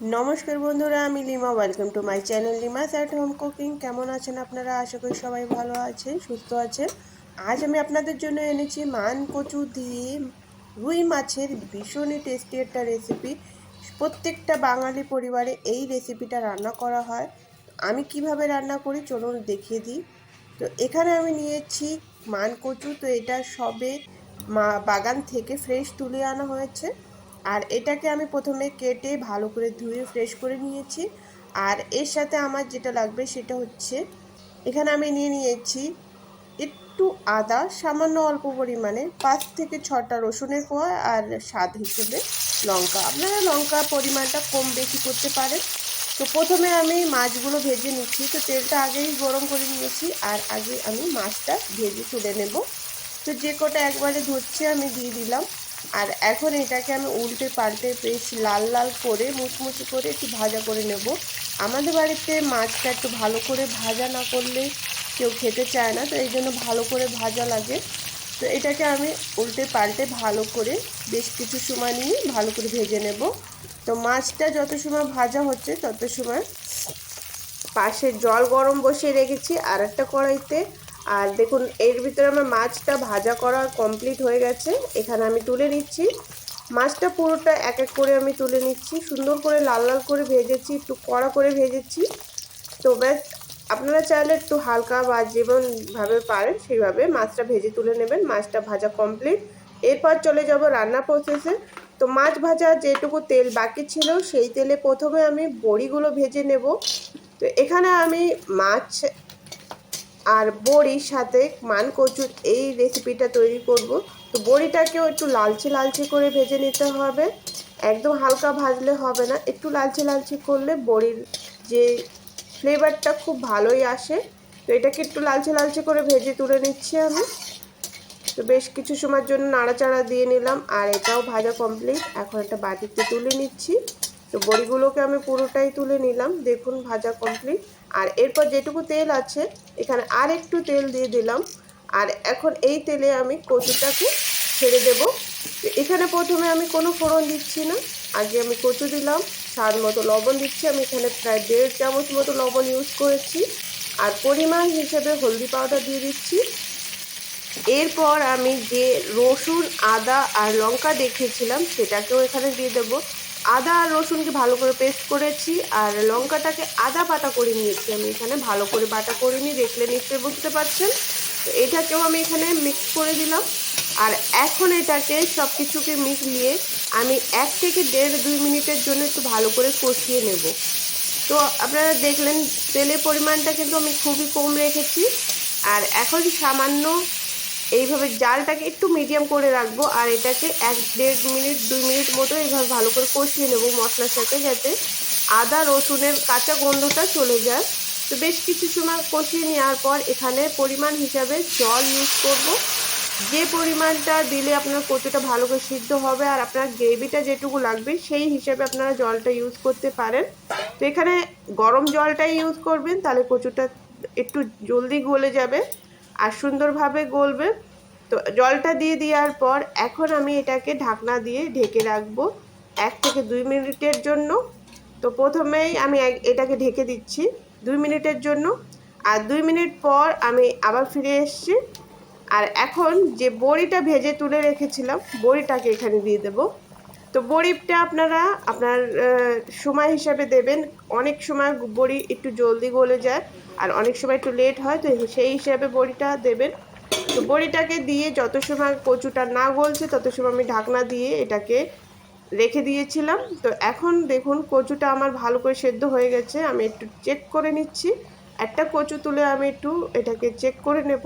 নমস্কার বন্ধুরা, আমি Lima. Welcome to my channel Lima's at home cooking কেমন আছেন আপনারা? আশা করি সবাই ভালো আছেন, সুস্থ আছেন। আজ আমি আপনাদের জন্য এনেছি মান কচু দিয়ে রুই মাছের ভীষণই টেস্টি একটা রেসিপি প্রত্যেকটা বাঙালি পরিবারে এই রেসিপিটা রান্না করা হয়। আমি কীভাবে রান্না করি চলুন দেখিয়ে দিই। তো এখানে আমি নিয়েছি মান কচু তো এটা সবে মা বাগান থেকে ফ্রেশ তুলে আনা হয়েছে। আর এটাকে আমি প্রথমে কেটে ভালো করে ধুয়ে ফ্রেশ করে নিয়েছি। আর এর সাথে আমার যেটা লাগবে সেটা হচ্ছে, এখানে আমি নিয়ে নিয়েছি একটু আদা, সামান্য অল্প পরিমাণে, পাঁচ থেকে ছটা রসুনের কোয়া আর স্বাদ হিসেবে লঙ্কা। আপনারা লঙ্কা পরিমাণটা কম বেশি করতে পারেন। তো প্রথমে আমি মাছগুলো ভেজে নিচ্ছি। তো তেলটা আগেই গরম করে নিয়েছি আর আগে আমি মাছটা ভেজে তুলে নেব। তো যে কটা একবারে ধরছে আমি দিয়ে দিলাম। আর এখন এটাকে আমি উল্টে পাল্টে বেশ লাল লাল করে, মুচমুচি করে একটু ভাজা করে নেব। আমাদের বাড়িতে মাছটা একটু ভালো করে ভাজা না করলে কেউ খেতে চায় না, তো এই জন্য ভালো করে ভাজা লাগে। তো এটাকে আমি উল্টে পাল্টে ভালো করে বেশ কিছু সময় নিয়ে ভালো করে ভেজে নেব। তো মাছটা যত সময় ভাজা হচ্ছে, তত সময় পাশে জল গরম বসিয়ে রেখেছি আর একটা কড়াইতে আর দেখুন, এর ভিতরে আমার মাছটা ভাজা করা কমপ্লিট হয়ে গেছে। এখানে আমি তুলে নিচ্ছি। মাছটা পুরোটা এক এক করে আমি তুলে নিচ্ছি। সুন্দর করে লাল লাল করে ভেজেছি, একটু কড়া করে ভেজেছি। তো ব্যাস, আপনারা চাইলে একটু হালকা বা যেমনভাবে পারেন, সেইভাবে মাছটা ভেজে তুলে নেবেন। মাছটা ভাজা কমপ্লিট এরপর চলে যাব রান্না প্রসেসে তো মাছ ভাজা যেটুকু তেল বাকি ছিল, সেই তেলে প্রথমে আমি বড়িগুলো ভেজে নেব। তো এখানে আমি মাছ আর বড়ির সাথে মান কচুর এই রেসিপিটা তৈরি করব। তো বড়িটাকেও একটু লালচে লালচে করে ভেজে নিতে হবে। একদম হালকা ভাজলে হবে না। একটু লালচে লালচে করলে বড়ির যে ফ্লেভারটা খুব ভালোই আসে। তো এটাকে একটু লালচে লালচে করে ভেজে তুলে নিচ্ছি আমি। তো বেশ কিছু সময়ের জন্য নাড়াচাড়া দিয়ে নিলাম আর এটাও ভাজা কমপ্লিট এখন একটা বাটিতে তুলে নিচ্ছি। তো বড়িগুলোকে আমি পুরোটাই তুলে নিলাম। দেখুন ভাজা কমপ্লিট আর এরপর যেটুকু তেল আছে, এখানে আর একটু তেল দিয়ে দিলাম। আর এখন এই তেলে আমি কচুটাকে ছেড়ে দেব। এখানে প্রথমে আমি কোনো ফোড়ন দিচ্ছি না। আগে আমি কচু দিলাম, স্বাদ মতো লবণ দিচ্ছি। আমি এখানে প্রায় দেড় চামচ মতো লবণ ইউজ করেছি। আর পরিমাণ হিসেবে হলদি পাউডার দিয়ে দিচ্ছি। এরপর আমি যে রসুন, আদা আর লঙ্কা দেখিয়েছিলাম সেটাকেও এখানে দিয়ে দেবো। আদা আর রসুনকে ভালো করে পেস্ট করেছি, আর লঙ্কাটাকে আদা বাটা করে নিয়েছি আমি এখানে, ভালো করে বাটা করে নিয়ে দেখলে নিশ্চয়ই বুঝতে পারছেন। তো এটাকেও আমি এখানে মিক্স করে দিলাম। আর এখন এটাকে সব কিছুকে মিশিয়ে আমি এক থেকে দেড়, দুই মিনিটের জন্য একটু ভালো করে কষিয়ে নেব। তো আপনারা দেখলেন তেলের পরিমাণটা কিন্তু আমি খুবই কম রেখেছি। আর এখন সামান্য এইভাবে জালটাকে একটু মিডিয়াম করে রাখব আর এটাকে এক দেড় মিনিট, দুই মিনিট মতো এইভাবে ভালো করে কষিয়ে নেব মশলার সাথে যাতে আদা, রসুনের কাঁচা গন্ধটা চলে যায়। তো বেশ কিছু সময় কষিয়ে নেওয়ার পর এখানে পরিমাণ হিসাবে জল ইউজ করব। যে পরিমাণটা দিলে আপনার কচুটা ভালো করে সিদ্ধ হবে আর আপনার গ্রেভিটা যেটুকু লাগবে সেই হিসাবে আপনারা জলটা ইউজ করতে পারেন। তো এখানে গরম জলটাই ইউজ করবেন, তাহলে কচুটা একটু জলদি গলে যাবে। আর সুন্দরভাবে গলবে। তো জলটা দিয়ে দেওয়ার পর এখন আমি এটাকে ঢাকনা দিয়ে ঢেকে রাখব এক থেকে দুই মিনিটের জন্য। তো প্রথমেই আমি এটাকে ঢেকে দিচ্ছি দুই মিনিটের জন্য। আর দুই মিনিট পর আমি আবার ফিরে এসছি। আর এখন যে বড়িটা ভেজে তুলে রেখেছিলাম, বড়িটাকে এখানে দিয়ে দেব। তো বড়িটা আপনারা আপনার সময় হিসাবে দেবেন। অনেক সময় বড়ি একটু জলদি গলে যায় আর অনেক সময় একটু লেট হয়, তো সেই হিসাবে বড়িটা দেবেন। তো বড়িটাকে দিয়ে যত সময় কচুটা না গলছে, তত সময় আমি ঢাকনা দিয়ে এটাকে রেখে দিয়েছিলাম। তো এখন দেখুন, কচুটা আমার ভালো করে সেদ্ধ হয়ে গেছে। আমি একটু চেক করে নিচ্ছি। একটা কচু তুলে আমি একটু এটাকে চেক করে নেব।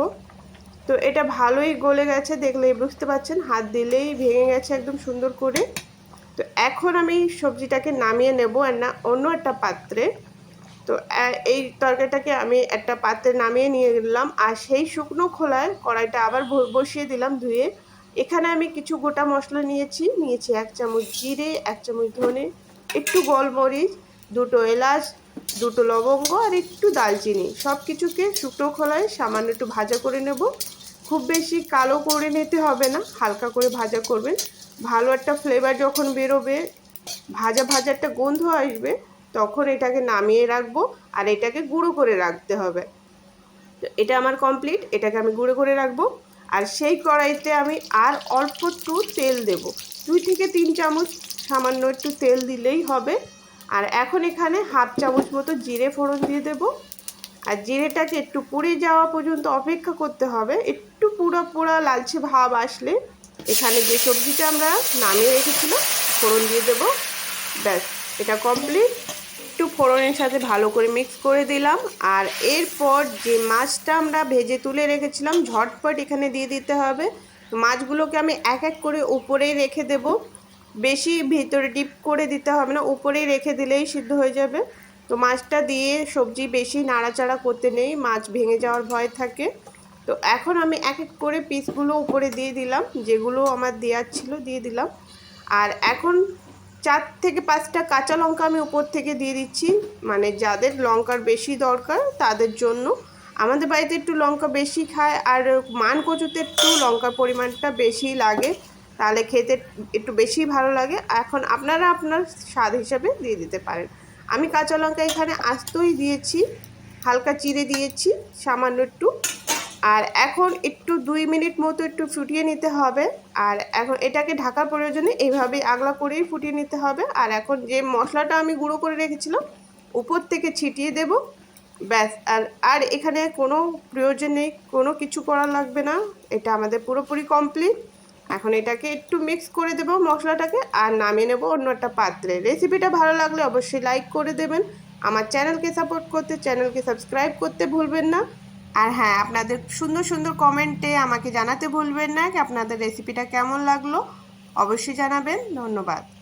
তো এটা ভালোই গলে গেছে, দেখলেই বুঝতে পারছেন। হাত দিলেই ভেঙে গেছে একদম সুন্দর করে। তো এখন আমি সবজিটাকে নামিয়ে নেব আর না, অন্য একটা পাত্রে। তো এই তরকারিটাকে আমি একটা পাত্রে নামিয়ে নিয়ে গেলাম আর সেই শুকনো খোলায় কড়াইটা আবার বসিয়ে দিলাম ধুয়ে। এখানে আমি কিছু গোটা মশলা নিয়েছি নিয়েছি এক চামচ জিরে, এক চামচ ধনে, একটু গোলমরিচ, দুটো এলাচ, দুটো লবঙ্গ আর একটু দালচিনি সব কিছুকে শুকনো খোলায় সামান্য একটু ভাজা করে নেব। খুব বেশি কালো করে নিতে হবে না, হালকা করে ভাজা করবেন। ভালো একটা ফ্লেভার যখন বেরোবে, ভাজা ভাজা একটা গন্ধ আসবে, তখন এটাকে নামিয়ে রাখব আর এটাকে গুঁড়ো করে রাখতে হবে। তো এটা আমার কমপ্লিট এটাকে আমি গুঁড়ো করে রাখব আর সেই কড়াইতে আমি আর অল্প একটু তেল দেব। দুই থেকে তিন চামচ সামান্য একটু তেল দিলেই হবে। আর এখন এখানে হাফ চামচ মতো জিরে ফোড়ন দিয়ে দেব। আর জিরেটাকে একটু পুড়ে যাওয়া পর্যন্ত অপেক্ষা করতে হবে। একটু পুরো পুরো লালচে ভাব আসলে এখানে যে সবজিটা আমরা নামিয়ে রেখেছিলাম ফোড়ন দিয়ে দেবো। ব্যাস, এটা কমপ্লিট একটু ফোড়নের সাথে ভালো করে মিক্স করে দিলাম। আর এরপর যে মাছটা আমরা ভেজে তুলে রেখেছিলাম, ঝটপট এখানে দিয়ে দিতে হবে। মাছগুলোকে আমি এক এক করে উপরেই রেখে দেব। বেশি ভিতরে ডিপ করে দিতে হবে না, উপরেই রেখে দিলেই সিদ্ধ হয়ে যাবে। তো মাছটা দিয়ে সবজি বেশি নাড়াচাড়া করতে নেই, মাছ ভেঙে যাওয়ার ভয় থাকে। তো এখন আমি এক এক করে পিসগুলো উপরে দিয়ে দিলাম, যেগুলো আমার দেওয়ার ছিল দিয়ে দিলাম। আর এখন চার থেকে পাঁচটা কাঁচা লঙ্কা আমি উপর থেকে দিয়ে দিচ্ছি মানে যাদের লঙ্কার বেশি দরকার তাদের জন্য। আমাদের বাড়িতে একটু লঙ্কা বেশি খায়, আর মান কচুতে একটু লঙ্কার পরিমাণটা বেশি লাগে, তাহলে খেতে একটু বেশি ভালো লাগে। এখন আপনারা আপনার স্বাদ হিসাবে দিয়ে দিতে পারেন। আমি কাঁচা লঙ্কা এখানে আস্তই দিয়েছি, হালকা চিড়ে দিয়েছি, সামান্য একটু আর এখন একটু দুই মিনিট মতো একটু ফুটিয়ে নিতে হবে। আর এখন এটাকে ঢাকার প্রয়োজনে এইভাবে আগলা করেই ফুটিয়ে নিতে হবে। আর এখন যে মশলাটা আমি গুঁড়ো করে রেখেছিলাম, উপর থেকে ছিটিয়ে দেব। ব্যাস, আর আর এখানে কোনো প্রয়োজন নেই, কোনো কিছু করা লাগবে না। এটা আমাদের পুরোপুরি কমপ্লিট এখন এটাকে একটু মিক্স করে দেবো মশলাটাকে আর নামিয়ে নেব অন্য একটা পাত্রে। রেসিপিটা ভালো লাগলে অবশ্যই লাইক করে দেবেন। আমার চ্যানেলকে সাপোর্ট করতে চ্যানেলকে সাবস্ক্রাইব করতে ভুলবেন না। আর হ্যাঁ আপনাদের সুন্দর সুন্দর কমেন্টে আমাকে জানাতে ভুলবেন না কি আপনাদের রেসিপিটা কেমন লাগল? অবশ্যই জানাবেন। ধন্যবাদ।